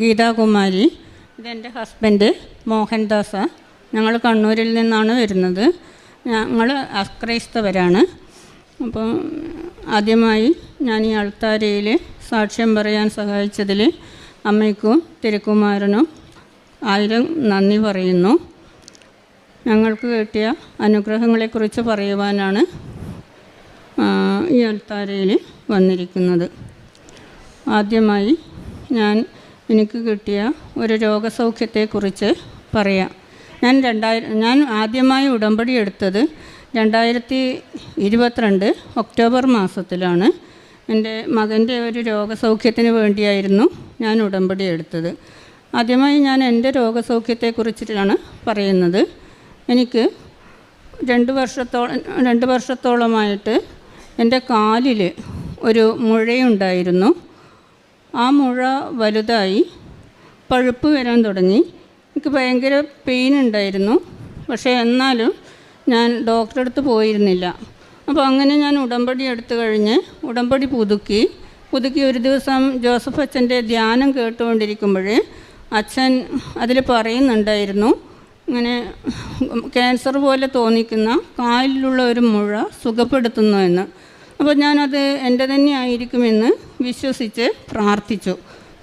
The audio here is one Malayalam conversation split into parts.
ഗീതാകുമാരി ഇതെന്റെ ഹസ്ബൻഡ് മോഹൻദാസ്. ഞങ്ങൾ കണ്ണൂരിൽ നിന്നാണ് വരുന്നത്. ഞങ്ങൾ അക്രൈസ്തവരാണ് അപ്പോൾ ആദ്യമായി ഞാൻ ഈ അൾത്താരയിൽ സാക്ഷ്യം പറയാൻ സഹായിച്ചതിൽ അമ്മയ്ക്കും തിരുക്കുമാരനും ആയിരം നന്ദി പറയുന്നു. ഞങ്ങൾക്ക് കിട്ടിയ അനുഗ്രഹങ്ങളെക്കുറിച്ച് പറയുവാനാണ് ഈ അൾത്താരയിൽ വന്നിരിക്കുന്നത്. ആദ്യമായി ഞാൻ എനിക്ക് കിട്ടിയ ഒരു രോഗസൗഖ്യത്തെക്കുറിച്ച് പറയാം. ഞാൻ രണ്ടായിരം ഞാൻ ആദ്യമായി ഉടമ്പടി എടുത്തത് രണ്ടായിരത്തി ഇരുപത്തിരണ്ട് ഒക്ടോബർ മാസത്തിലാണ്. എന്റെ മകന്റെ ഒരു രോഗസൗഖ്യത്തിന് വേണ്ടിയായിരുന്നു ഞാൻ ഉടമ്പടി എടുത്തത്. ആദ്യമായി ഞാൻ എന്റെ രോഗസൗഖ്യത്തെക്കുറിച്ചിട്ടാണ് പറയുന്നത്. എനിക്ക് രണ്ട് വർഷത്തോളം രണ്ട് വർഷത്തോളമായിട്ട് എന്റെ കാലിൽ ഒരു മുഴയുണ്ടായിരുന്നു. ആ മുഴ വലുതായി പഴുപ്പ് വരാൻ തുടങ്ങി. എനിക്ക് ഭയങ്കര പെയിൻ ഉണ്ടായിരുന്നു. പക്ഷേ എന്നാലും ഞാൻ ഡോക്ടറെ അടുത്ത് പോയിരുന്നില്ല. അപ്പോൾ അങ്ങനെ ഞാൻ ഉടമ്പടി എടുത്തു കഴിഞ്ഞ് ഉടമ്പടി പുതുക്കി. പുതുക്കി ഒരു ദിവസം ജോസഫ് അച്ഛന്റെ ധ്യാനം കേട്ടുകൊണ്ടിരിക്കുമ്പോൾ അച്ഛൻ അതിൽ പറയുന്നുണ്ടായിരുന്നു. ഇങ്ങനെ ക്യാൻസർ പോലെ തോന്നിക്കുന്ന കാലിലുള്ള ഒരു മുഴ സുഖപ്പെടുത്തുന്നു എന്ന്. അപ്പോൾ ഞാനത് എന്റെ തന്നെ ആയിരിക്കുമെന്ന് വിശ്വസിച്ച് പ്രാർത്ഥിച്ചു.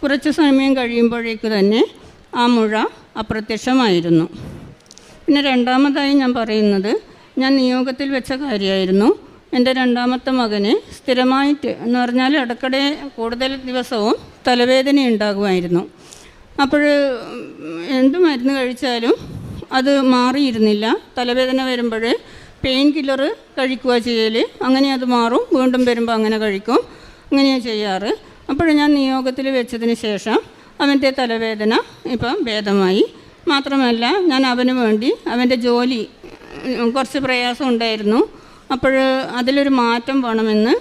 കുറച്ച് സമയം കഴിയുമ്പോഴേക്ക് തന്നെ ആ മുഴ അപ്രത്യക്ഷമായിരുന്നു. പിന്നെ രണ്ടാമതായി ഞാൻ പറയുന്നത് ഞാൻ നിയോഗത്തിൽ വെച്ച കാര്യമായിരുന്നു. എന്റെ രണ്ടാമത്തെ മകന് സ്ഥിരമായിട്ട് എന്ന് പറഞ്ഞാൽ ഇടയ്ക്കിടെ കൂടുതൽ ദിവസവും തലവേദന ഉണ്ടാകുമായിരുന്നു. അപ്പോൾ എന്ത് മരുന്ന് കഴിച്ചാലും അത് മാറിയിരുന്നില്ല. തലവേദന വരുമ്പോൾ പെയിൻ കില്ലർ കഴിക്കുക ചെയ്യൽ അങ്ങനെ അത് മാറും. വീണ്ടും വരുമ്പോൾ അങ്ങനെ കഴിക്കും. അങ്ങനെയാണ് ചെയ്യാറ്. അപ്പോഴും ഞാൻ നിയോഗത്തിൽ വെച്ചതിന് ശേഷം അവന്റെ തലവേദന ഇപ്പം ഭേദമായി. മാത്രമല്ല ഞാൻ അവന് വേണ്ടി അവന്റെ ജോലി കുറച്ച് പ്രയാസം ഉണ്ടായിരുന്നു. അപ്പോൾ അതിലൊരു മാറ്റം വേണമെന്ന്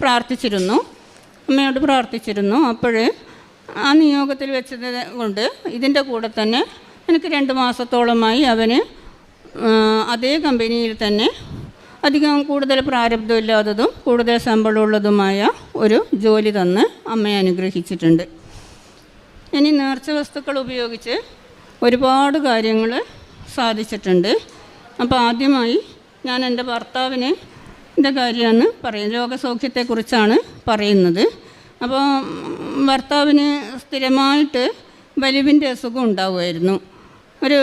പ്രാർത്ഥിച്ചിരുന്നു. അമ്മയോട് പ്രാർത്ഥിച്ചിരുന്നു. അപ്പോൾ ആ നിയോഗത്തിൽ വെച്ചത് കൊണ്ട് ഇതിന്റെ കൂടെ തന്നെ എനിക്ക് രണ്ട് മാസത്തോളമായി അവന് അതേ കമ്പനിയിൽ തന്നെ അധികം കൂടുതൽ പ്രാരബ്ധമില്ലാത്തതും കൂടുതൽ ശമ്പളമുള്ളതുമായ ഒരു ജോലി തന്ന് അമ്മയെ അനുഗ്രഹിച്ചിട്ടുണ്ട്. ഇനി നേർച്ച വസ്തുക്കൾ ഉപയോഗിച്ച് ഒരുപാട് കാര്യങ്ങൾ സാധിച്ചിട്ടുണ്ട്. അപ്പോൾ ആദ്യമായി ഞാൻ എന്റെ ഭർത്താവിന് എന്റെ കാര്യമാണ് പറയുന്നത് രോഗസൗഖ്യത്തെക്കുറിച്ചാണ് പറയുന്നത്. അപ്പോൾ ഭർത്താവിന് സ്ഥിരമായിട്ട് വലിവിന്റെ അസുഖം ഉണ്ടാവുമായിരുന്നു. ഒരു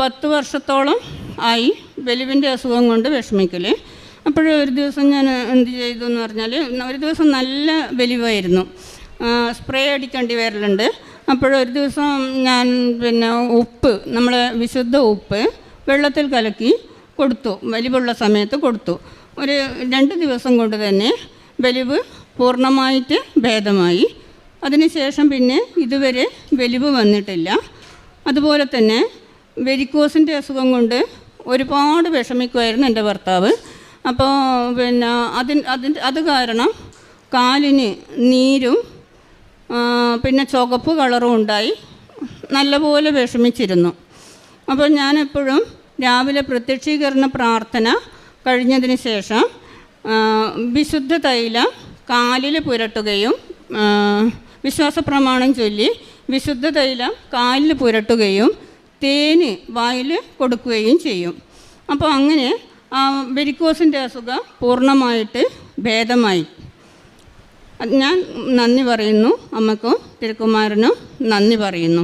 പത്ത് വർഷത്തോളം ആയി വലിവിന്റെ അസുഖം കൊണ്ട് വിഷമിക്കൽ അപ്പോൾ ഒരു ദിവസം ഞാൻ എന്ത് ചെയ്തു എന്ന് പറഞ്ഞാൽ ഒരു ദിവസം നല്ല ബലിവായിരുന്നു. സ്പ്രേ അടിക്കേണ്ടി വരലുണ്ട്. അപ്പോഴൊരു ദിവസം ഞാൻ പിന്നെ ഉപ്പ് നമ്മളെ വിശുദ്ധ ഉപ്പ് വെള്ളത്തിൽ കലക്കി കൊടുത്തു. വലിവുള്ള സമയത്ത് കൊടുത്തു. ഒരു രണ്ട് ദിവസം കൊണ്ട് തന്നെ വലിവ് പൂർണമായിട്ട് ഭേദമായി. അതിനുശേഷം പിന്നെ ഇതുവരെ വലിവ് വന്നിട്ടില്ല. അതുപോലെ തന്നെ വെരിക്കോസിന്റെ അസുഖം കൊണ്ട് ഒരുപാട് വിഷമിക്കുമായിരുന്നു എന്റെ ഭർത്താവ്. അപ്പോൾ പിന്നെ അതിന് അതിന് അത് കാരണം കാലിന് നീരും പിന്നെ ചുവപ്പ് കളറും ഉണ്ടായി. നല്ലപോലെ വിഷമിച്ചിരുന്നു. അപ്പോൾ ഞാനെപ്പോഴും രാവിലെ പ്രത്യക്ഷീകരണ പ്രാർത്ഥന കഴിഞ്ഞതിന് ശേഷം വിശുദ്ധ തൈലം കാലിൽ പുരട്ടുകയും വിശ്വാസ പ്രമാണം ചൊല്ലി വിശുദ്ധ തൈലം കാലിൽ പുരട്ടുകയും തേന് വായിൽ കൊടുക്കുകയും ചെയ്യും. അപ്പോൾ അങ്ങനെ വെരിക്കോസിന്റെ അസുഖം പൂർണമായിട്ട് ഭേദമായി. ഞാൻ നന്ദി പറയുന്നു. അമ്മക്കും തിരുക്കുമാരനും നന്ദി പറയുന്നു.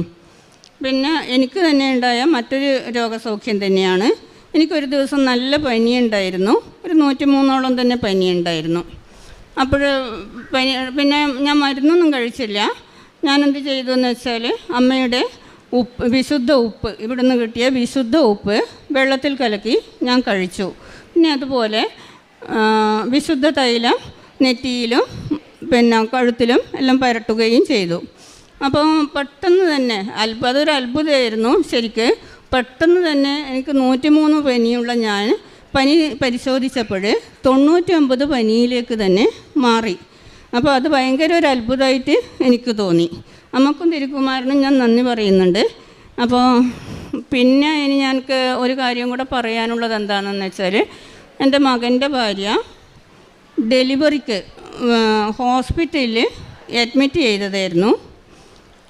പിന്നെ എനിക്ക് തന്നെ ഉണ്ടായ മറ്റൊരു രോഗസൗഖ്യം തന്നെയാണ്. എനിക്കൊരു ദിവസം നല്ല പനിയുണ്ടായിരുന്നു. ഒരു നൂറ്റി മൂന്നോളം തന്നെ പനിയുണ്ടായിരുന്നു. അപ്പോൾ പനി പിന്നെ ഞാൻ മരുന്നൊന്നും കഴിച്ചില്ല. ഞാനെന്ത് ചെയ്തു എന്ന് വെച്ചാൽ അമ്മയുടെ ഉപ്പ് വിശുദ്ധ ഉപ്പ്. ഇവിടുന്ന് കിട്ടിയ വിശുദ്ധ ഉപ്പ് വെള്ളത്തിൽ കലക്കി ഞാൻ കഴിച്ചു. പിന്നെ അതുപോലെ വിശുദ്ധ തൈലം നെറ്റിയിലും പിന്നെ കഴുത്തിലും എല്ലാം പരട്ടുകയും ചെയ്തു. അപ്പോൾ പെട്ടെന്ന് തന്നെ അത്ഭുത അതൊരു അത്ഭുതമായിരുന്നു ശരിക്ക്. പെട്ടെന്ന് തന്നെ എനിക്ക് നൂറ്റിമൂന്ന് പനിയുള്ള ഞാൻ പനി പരിശോധിച്ചപ്പോൾ തൊണ്ണൂറ്റി ഒമ്പത് പനിയിലേക്ക് തന്നെ മാറി. അപ്പോൾ അത് ഭയങ്കര ഒരു അത്ഭുതമായിട്ട് എനിക്ക് തോന്നി. അമ്മക്കും തിരുക്കുമാരനും ഞാൻ നന്ദി പറയുന്നുണ്ട്. അപ്പോൾ പിന്നെ ഇനി ഞങ്ങൾക്ക് ഒരു കാര്യം കൂടെ പറയാനുള്ളത് എന്താണെന്ന് വെച്ചാൽ എന്റെ മകന്റെ ഭാര്യ ഡെലിവറിക്ക് ഹോസ്പിറ്റലിൽ അഡ്മിറ്റ് ചെയ്തതായിരുന്നു.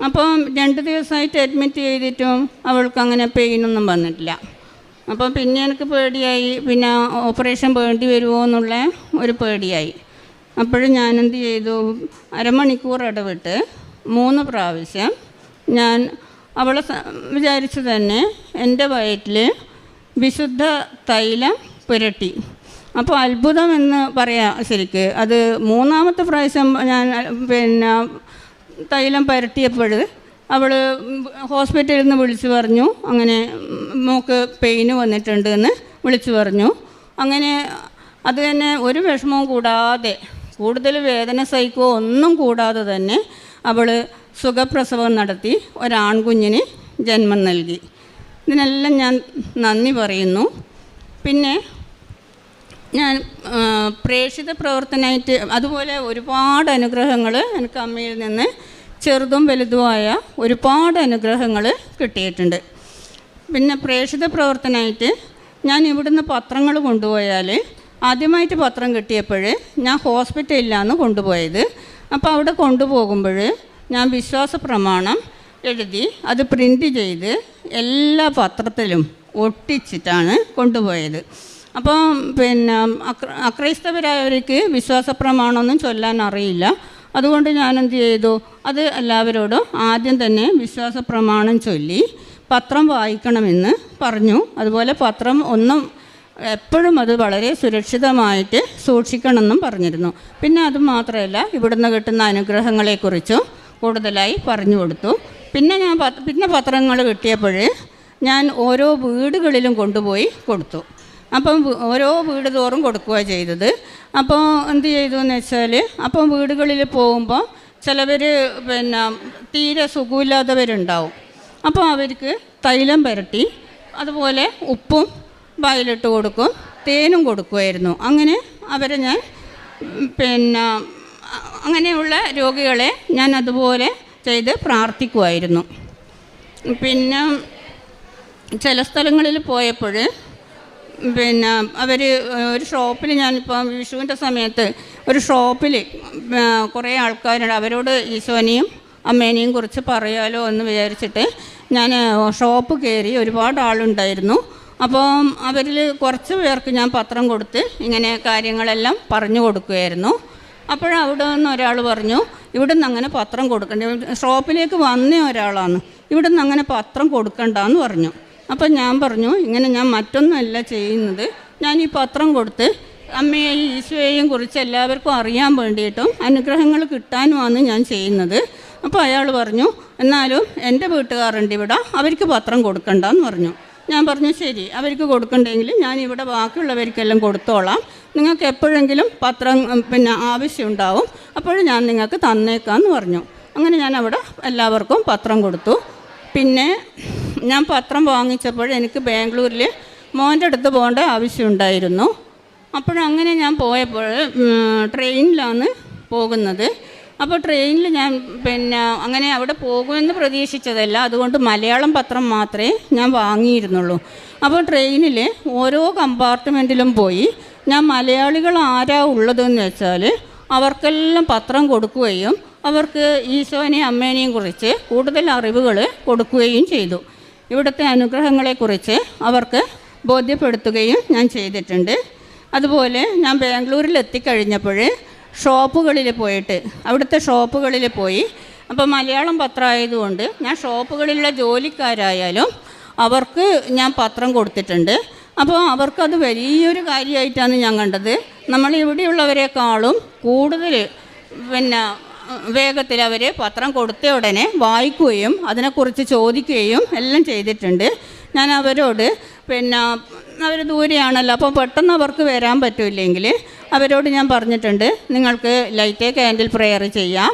അപ്പം രണ്ട് ദിവസമായിട്ട് അഡ്മിറ്റ് ചെയ്തിട്ടും അവൾക്ക് അങ്ങനെ പെയിനൊന്നും വന്നിട്ടില്ല. അപ്പം പിന്നെ എനിക്ക് പേടിയായി. പിന്നെ ഓപ്പറേഷൻ വേണ്ടി വരുമോ എന്നുള്ള ഒരു പേടിയായി. അപ്പോഴും ഞാനെന്ത് ചെയ്തു? അരമണിക്കൂർ ഇടവിട്ട് മൂന്ന് പ്രാവശ്യം ഞാൻ അവളെ വിചാരിച്ചു തന്നെ എന്റെ വയറ്റിൽ വിശുദ്ധ തൈലം പുരട്ടി. അപ്പോൾ അത്ഭുതം എന്ന് പറയാം ശരിക്ക്. അത് മൂന്നാമത്തെ പ്രാവശ്യം ഞാൻ പിന്നെ തൈലം പുരട്ടിയപ്പോൾ അവൾ ഹോസ്പിറ്റലിൽ നിന്ന് വിളിച്ചു പറഞ്ഞു. അങ്ങനെ മോക്ക് പെയിന് വന്നിട്ടുണ്ട് എന്ന് വിളിച്ചു പറഞ്ഞു. അങ്ങനെ അത് തന്നെ ഒരു വിഷമവും കൂടാതെ കൂടുതൽ വേദന സഹിക്കുകയോ ഒന്നും കൂടാതെ തന്നെ അവൾ സുഖപ്രസവം നടത്തി ഒരാൺകുഞ്ഞിന് ജന്മം നൽകി. ഇതിനെല്ലാം ഞാൻ നന്ദി പറയുന്നു. പിന്നെ ഞാൻ പ്രേക്ഷിത പ്രവർത്തനമായിട്ട് അതുപോലെ ഒരുപാട് അനുഗ്രഹങ്ങൾ എനിക്ക് അമ്മയിൽ നിന്ന് ചെറുതും വലുതുമായ ഒരുപാട് അനുഗ്രഹങ്ങൾ കിട്ടിയിട്ടുണ്ട്. പിന്നെ പ്രേക്ഷിത പ്രവർത്തനമായിട്ട് ഞാൻ ഇവിടുന്ന് പത്രങ്ങൾ കൊണ്ടുപോയാൽ ആദ്യമായിട്ട് പത്രം കിട്ടിയപ്പോൾ ഞാൻ ഹോസ്പിറ്റലിലാണ് കൊണ്ടുപോയത്. അപ്പോൾ അവിടെ കൊണ്ടുപോകുമ്പോൾ ഞാൻ വിശ്വാസ പ്രമാണം എഴുതി അത് പ്രിന്റ് ചെയ്ത് എല്ലാ പത്രത്തിലും ഒട്ടിച്ചിട്ടാണ് കൊണ്ടുപോയത്. അപ്പോൾ പിന്നെ അക്രൈസ്തവരായവർക്ക് വിശ്വാസ പ്രമാണമൊന്നും ചൊല്ലാൻ അറിയില്ല അതുകൊണ്ട് ഞാൻ എന്ത് ചെയ്തു? അത് എല്ലാവരോടും ആദ്യം തന്നെ വിശ്വാസ പ്രമാണം ചൊല്ലി പത്രം വായിക്കണമെന്ന് പറഞ്ഞു. അതുപോലെ പത്രം ഒന്നും എപ്പോഴും അത് വളരെ സുരക്ഷിതമായിട്ട് സൂക്ഷിക്കണമെന്നും പറഞ്ഞിരുന്നു. പിന്നെ അത് മാത്രമല്ല ഇവിടുന്ന് കിട്ടുന്ന അനുഗ്രഹങ്ങളെക്കുറിച്ചും കൂടുതലായി പറഞ്ഞു കൊടുത്തു. പിന്നെ ഞാൻ പിന്നെ പത്രങ്ങൾ കിട്ടിയപ്പോൾ ഞാൻ ഓരോ വീടുകളിലും കൊണ്ടുപോയി കൊടുത്തു. അപ്പം ഓരോ വീട് തോറും കൊടുക്കുക ചെയ്തത്. അപ്പോൾ എന്ത് ചെയ്തു എന്ന് വെച്ചാൽ അപ്പം വീടുകളിൽ പോകുമ്പോൾ ചിലവർ പിന്നെ തീരെ സുഖമില്ലാത്തവരുണ്ടാവും. അപ്പോൾ അവർക്ക് തൈലം പുരട്ടി അതുപോലെ ഉപ്പും വായിലിട്ട് കൊടുക്കും തേനും കൊടുക്കുമായിരുന്നു അങ്ങനെ അവരെ ഞാൻ പിന്നെ അങ്ങനെയുള്ള രോഗികളെ ഞാൻ അതുപോലെ ചെയ്ത് പ്രാർത്ഥിക്കുമായിരുന്നു പിന്നെ ചില സ്ഥലങ്ങളിൽ പോയപ്പോൾ പിന്നെ അവർ ഒരു ഷോപ്പിൽ ഞാനിപ്പം വിഷുവിന്റെ സമയത്ത് ഒരു ഷോപ്പിൽ കുറേ ആൾക്കാരുണ്ട്. അവരോട് ഈശോനെയും അമ്മേനെയും കുറിച്ച് പറയാലോ എന്ന് വിചാരിച്ചിട്ട് ഞാൻ ഷോപ്പ് കയറി ഒരുപാട് ആളുണ്ടായിരുന്നു. അപ്പം അവരിൽ കുറച്ച് പേർക്ക് ഞാൻ പത്രം കൊടുത്ത് ഇങ്ങനെ കാര്യങ്ങളെല്ലാം പറഞ്ഞു കൊടുക്കുമായിരുന്നു അപ്പോഴവിടെ നിന്ന് ഒരാൾ പറഞ്ഞു ഇവിടെ നിന്ന് അങ്ങനെ പത്രം കൊടുക്കണ്ട. ഷോപ്പിലേക്ക് വന്ന ഒരാളാണ്. ഇവിടെ നിന്ന് അങ്ങനെ പത്രം കൊടുക്കണ്ടെന്ന് പറഞ്ഞു. അപ്പം ഞാൻ പറഞ്ഞു ഇങ്ങനെ ഞാൻ മറ്റൊന്നുമല്ല ചെയ്യുന്നത്. ഞാൻ ഈ പത്രം കൊടുത്ത് അമ്മയെയും ഈശോയെയും കുറിച്ച് എല്ലാവർക്കും അറിയാൻ വേണ്ടിയിട്ടും അനുഗ്രഹങ്ങൾ കിട്ടാനുമാണ് ഞാൻ ചെയ്യുന്നത്. അപ്പോൾ അയാൾ പറഞ്ഞു എന്നാലും എന്റെ വീട്ടുകാരുണ്ട് ഇവിടെ. അവർക്ക് പത്രം കൊടുക്കണ്ടെന്ന് പറഞ്ഞു. ഞാൻ പറഞ്ഞു ശരി അവർക്ക് കൊടുക്കണ്ടെങ്കിൽ ഞാൻ ഇവിടെ ബാക്കിയുള്ളവർക്കെല്ലാം കൊടുത്തോളാം. നിങ്ങൾക്ക് എപ്പോഴെങ്കിലും പത്രം പിന്നെ ആവശ്യമുണ്ടാവും അപ്പോഴും ഞാൻ നിങ്ങൾക്ക് തന്നേക്കാമെന്ന് പറഞ്ഞു. അങ്ങനെ ഞാൻ അവിടെ എല്ലാവർക്കും പത്രം കൊടുത്തു. പിന്നെ ഞാൻ പത്രം വാങ്ങിച്ചപ്പോൾ എനിക്ക് ബാംഗ്ലൂരിൽ മോന്റെ അടുത്ത് പോകേണ്ട ആവശ്യമുണ്ടായിരുന്നു അപ്പോഴങ്ങനെ ഞാൻ പോയപ്പോൾ ട്രെയിനിലാണ് പോകുന്നത്. അപ്പോൾ ട്രെയിനിൽ ഞാൻ പിന്നെ അങ്ങനെ അവിടെ പോകുമെന്ന് പ്രതീക്ഷിച്ചതല്ല. അതുകൊണ്ട് മലയാളം പത്രം മാത്രമേ ഞാൻ വാങ്ങിയിരുന്നുള്ളൂ. അപ്പോൾ ട്രെയിനിൽ ഓരോ കമ്പാർട്ട്മെന്റിലും പോയി ഞാൻ മലയാളികൾ ആരാ ഉള്ളതെന്ന് വെച്ചാൽ അവർക്കെല്ലാം പത്രം കൊടുക്കുകയും അവർക്ക് ഈശോനെയും അമ്മേനെയും കുറിച്ച് കൂടുതൽ അറിവുകൾ കൊടുക്കുകയും ചെയ്തു. ഇവിടുത്തെ അനുഗ്രഹങ്ങളെക്കുറിച്ച് അവർക്ക് ബോധ്യപ്പെടുത്തുകയും ഞാൻ ചെയ്തിട്ടുണ്ട്. അതുപോലെ ഞാൻ ബാംഗ്ലൂരിൽ എത്തിക്കഴിഞ്ഞപ്പോൾ ഷോപ്പുകളിൽ പോയിട്ട് അവിടുത്തെ ഷോപ്പുകളിൽ പോയി. അപ്പോൾ മലയാളം പത്രമായതുകൊണ്ട് ഞാൻ ഷോപ്പുകളിലുള്ള ജോലിക്കാരായാലും അവർക്ക് ഞാൻ പത്രം കൊടുത്തിട്ടുണ്ട്. അപ്പോൾ അവർക്കത് വലിയൊരു കാര്യമായിട്ടാണ് ഞാൻ കണ്ടത്. നമ്മൾ ഇവിടെയുള്ളവരെക്കാളും കൂടുതൽ പിന്നെ വേഗത്തിൽ അവർ പത്രം കൊടുത്ത ഉടനെ വായിക്കുകയും അതിനെക്കുറിച്ച് ചോദിക്കുകയും എല്ലാം ചെയ്തിട്ടുണ്ട്. ഞാൻ അവരോട് പിന്നെ അവർ ദൂരെയാണല്ലോ അപ്പോൾ പെട്ടെന്ന് അവർക്ക് വരാൻ പറ്റില്ലെങ്കിൽ അവരോട് ഞാൻ പറഞ്ഞിട്ടുണ്ട് നിങ്ങൾക്ക് ലൈറ്റ് ക്യാൻഡിൽ പ്രെയർ ചെയ്യാം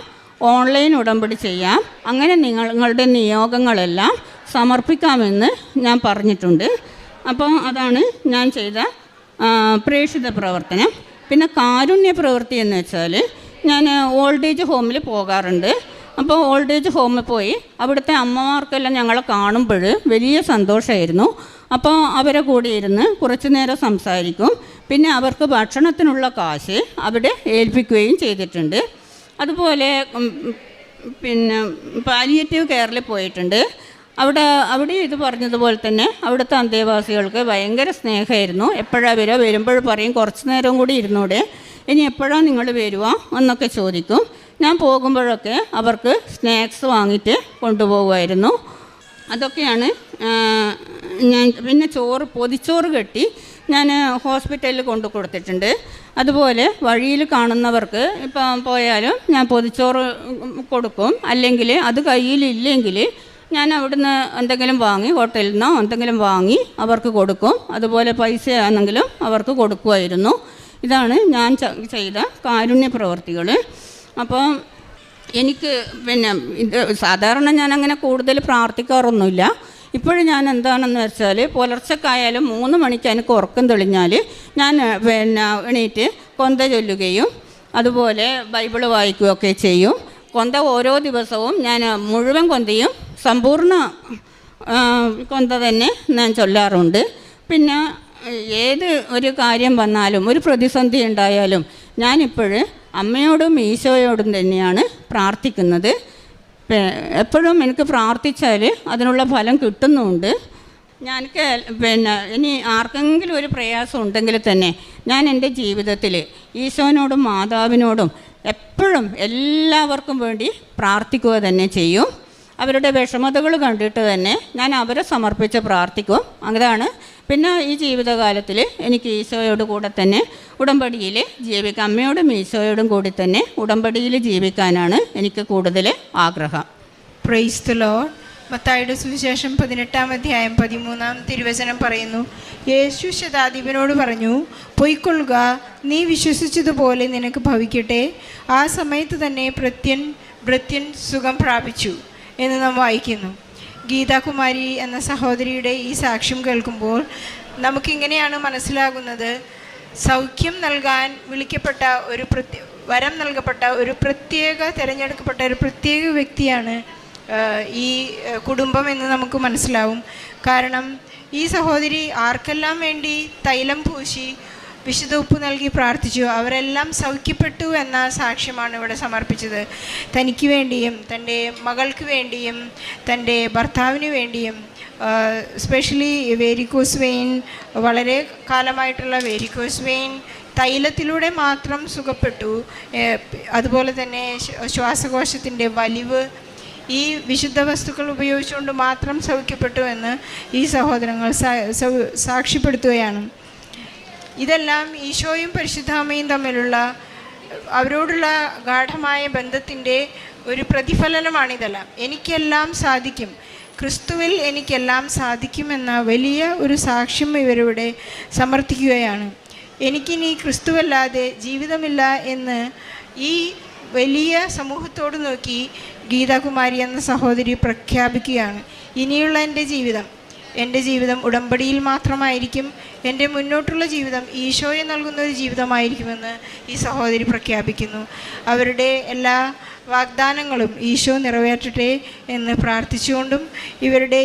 ഓൺലൈൻ ഉടമ്പടി ചെയ്യാം അങ്ങനെ നിങ്ങൾ നിങ്ങളുടെ നിയോഗങ്ങളെല്ലാം സമർപ്പിക്കാമെന്ന് ഞാൻ പറഞ്ഞിട്ടുണ്ട്. അപ്പോൾ അതാണ് ഞാൻ ചെയ്ത പ്രേക്ഷിത പ്രവർത്തനം. പിന്നെ കാരുണ്യ പ്രവൃത്തി എന്ന് വെച്ചാൽ ഞാൻ ഓൾഡ് ഏജ് ഹോമിൽ പോകാറുണ്ട്. അപ്പോൾ ഓൾഡ് ഏജ് ഹോമിൽ പോയി അവിടുത്തെ അമ്മമാർക്കെല്ലാം ഞങ്ങളെ കാണുമ്പോൾ വലിയ സന്തോഷമായിരുന്നു. അപ്പോൾ അവരെ കൂടി ഇരുന്ന് കുറച്ച് നേരം സംസാരിക്കും. പിന്നെ അവർക്ക് ഭക്ഷണത്തിനുള്ള കാശ് അവിടെ ഏൽപ്പിക്കുകയും ചെയ്തിട്ടുണ്ട്. അതുപോലെ പിന്നെ പാലിയേറ്റീവ് കെയറിൽ പോയിട്ടുണ്ട്. അവിടെ അവിടെ ഇത് പറഞ്ഞതുപോലെ തന്നെ അവിടുത്തെ അന്തേവാസികൾക്ക് ഭയങ്കര സ്നേഹമായിരുന്നു. എപ്പോഴാണ് വരിക? വരുമ്പോൾ പറയും കുറച്ച് നേരം കൂടി ഇരുന്നൂടെ. ഇനി എപ്പോഴാണ് നിങ്ങൾ വരുക? എന്നൊക്കെ ചോദിക്കും. ഞാൻ പോകുമ്പോഴൊക്കെ അവർക്ക് സ്നാക്സ് വാങ്ങിയിട്ട് കൊണ്ടുപോകുമായിരുന്നു അതൊക്കെയാണ് ഞാൻ പിന്നെ ചോറ് പൊതിച്ചോറ് കെട്ടി ഞാൻ ഹോസ്പിറ്റലിൽ കൊണ്ടു കൊടുത്തിട്ടുണ്ട്. അതുപോലെ വഴിയിൽ കാണുന്നവർക്ക് ഇപ്പം പോയാലും ഞാൻ പൊതിച്ചോറ് കൊടുക്കും. അല്ലെങ്കിൽ അത് കയ്യിലില്ലെങ്കിൽ ഞാൻ അവിടുന്ന് എന്തെങ്കിലും വാങ്ങി ഹോട്ടലിൽ നിന്നോ എന്തെങ്കിലും വാങ്ങി അവർക്ക് കൊടുക്കും. അതുപോലെ പൈസ ആണെങ്കിലും അവർക്ക് കൊടുക്കുമായിരുന്നു. ഇതാണ് ഞാൻ ചെയ്ത കാരുണ്യ പ്രവർത്തികൾ. അപ്പം എനിക്ക് പിന്നെ ഇത് സാധാരണ ഞാൻ അങ്ങനെ കൂടുതൽ പ്രാർത്ഥിക്കാറൊന്നുമില്ല. ഇപ്പോഴും ഞാൻ എന്താണെന്ന് വെച്ചാൽ പുലർച്ചക്കായാലും മൂന്ന് മണിക്ക് എനിക്ക് ഉറക്കം തെളിഞ്ഞാൽ ഞാൻ പിന്നെ എണീറ്റ് കൊന്ത ചൊല്ലുകയും അതുപോലെ ബൈബിൾ വായിക്കുകയൊക്കെ ചെയ്യും. കൊന്ത ഓരോ ദിവസവും ഞാൻ മുഴുവൻ കൊന്തയും സമ്പൂർണ കൊന്ത തന്നെ ഞാൻ ചൊല്ലാറുണ്ട്. പിന്നെ ഏത് ഒരു കാര്യം വന്നാലും ഒരു പ്രതിസന്ധി ഉണ്ടായാലും ഞാനിപ്പോൾ അമ്മയോടും ഈശോയോടും തന്നെയാണ് പ്രാർത്ഥിക്കുന്നത്. എപ്പോഴും എനിക്ക് പ്രാർത്ഥിച്ചാൽ അതിനുള്ള ഫലം കിട്ടുന്നുണ്ട്. ഞാൻ പിന്നെ ഇനി ആർക്കെങ്കിലും ഒരു പ്രയാസം ഉണ്ടെങ്കിൽ തന്നെ ഞാൻ എന്റെ ജീവിതത്തിൽ ഈശോനോടും മാതാവിനോടും എപ്പോഴും എല്ലാവർക്കും വേണ്ടി പ്രാർത്ഥിക്കുക തന്നെ ചെയ്യും. അവരുടെ വിഷമതകൾ കണ്ടിട്ട് തന്നെ ഞാൻ അവരെ സമർപ്പിച്ച് പ്രാർത്ഥിക്കും. അതാണ് പിന്നെ ഈ ജീവിതകാലത്തിൽ എനിക്ക് ഈശോയോട് കൂടെ തന്നെ ഉടമ്പടിയിൽ ജീവിക്കാം. അമ്മയോടും ഈശോയോടും കൂടി തന്നെ ഉടമ്പടിയിൽ ജീവിക്കാനാണ് എനിക്ക് കൂടുതൽ ആഗ്രഹം. പ്രൈസ് ദ മത്തായുടെ സുവിശേഷം പതിനെട്ടാം അധ്യായം പതിമൂന്നാം തിരുവചനം പറയുന്നു. യേശു ശതാധിപനോട് പറഞ്ഞു പൊയ്ക്കൊള്ളുക നീ വിശ്വസിച്ചതുപോലെ നിനക്ക് ഭവിക്കട്ടെ. ആ സമയത്ത് തന്നെ പ്രത്യൻ ഭൃത്യൻ സുഖം പ്രാപിച്ചു എന്ന് നാം വായിക്കുന്നു. ഗീതാകുമാരി എന്ന സഹോദരിയുടെ ഈ സാക്ഷ്യം കേൾക്കുമ്പോൾ നമുക്കിങ്ങനെയാണ് മനസ്സിലാകുന്നത്. സൗഖ്യം നൽകാൻ വിളിക്കപ്പെട്ട ഒരു പ്രത്യേക വരം നൽകപ്പെട്ട ഒരു പ്രത്യേക തിരഞ്ഞെടുക്കപ്പെട്ട ഒരു പ്രത്യേക വ്യക്തിയാണ് ഈ കുടുംബം എന്ന് നമുക്ക് മനസ്സിലാവും. കാരണം ഈ സഹോദരി ആർക്കെല്ലാം വേണ്ടി തൈലം പൂശി വിശുദ്ധ ഉപ്പ് നൽകി പ്രാർത്ഥിച്ചു. അവരെല്ലാം സൗഖ്യപ്പെട്ടു എന്ന സാക്ഷ്യമാണ് ഇവിടെ സമർപ്പിച്ചത്. തനിക്ക് വേണ്ടിയും തന്റെ മകൾക്ക് വേണ്ടിയും തന്റെ ഭർത്താവിന് വേണ്ടിയും സ്പെഷ്യലി വേരിക്കോസ് വെയിൻ വളരെ കാലമായിട്ടുള്ള വേരിക്കോസ് വെയിൻ തൈലത്തിലൂടെ മാത്രം സുഖപ്പെട്ടു. അതുപോലെ തന്നെ ശ്വ- ശ്വാസകോശത്തിന്റെ വലിവ് ഈ വിശുദ്ധ വസ്തുക്കൾ ഉപയോഗിച്ചുകൊണ്ട് മാത്രം സൗഖ്യപ്പെട്ടു എന്ന് ഈ സഹോദരങ്ങൾ സാക്ഷ്യപ്പെടുത്തുകയാണ്. ഇതെല്ലാം ഈശോയും പരിശുദ്ധാമയും തമ്മിലുള്ള അവരോടുള്ള ഗാഠമായ ബന്ധത്തിന്റെ ഒരു പ്രതിഫലനമാണിതെല്ലാം. എനിക്കെല്ലാം സാധിക്കും. ക്രിസ്തുവിൽ എനിക്കെല്ലാം സാധിക്കുമെന്ന വലിയ ഒരു സാക്ഷ്യം ഇവരിവിടെ സമർത്ഥിക്കുകയാണ് എനിക്കിനി ക്രിസ്തുവല്ലാതെ ജീവിതമില്ല എന്ന് ഈ വലിയ സമൂഹത്തോട് നോക്കി ഗീതാകുമാരി എന്ന സഹോദരി പ്രഖ്യാപിക്കുകയാണ്. ഇനിയുള്ള എന്റെ ജീവിതം. എന്റെ ജീവിതം ഉടമ്പടിയിൽ മാത്രമായിരിക്കും. എന്റെ മുന്നോട്ടുള്ള ജീവിതം ഈശോയെ നൽകുന്ന ഒരു ജീവിതമായിരിക്കുമെന്ന് ഈ സഹോദരി പ്രഖ്യാപിക്കുന്നു. അവരുടെ എല്ലാ വാഗ്ദാനങ്ങളും ഈശോ നിറവേറ്റട്ടെ എന്ന് പ്രാർത്ഥിച്ചുകൊണ്ടും ഇവരുടെ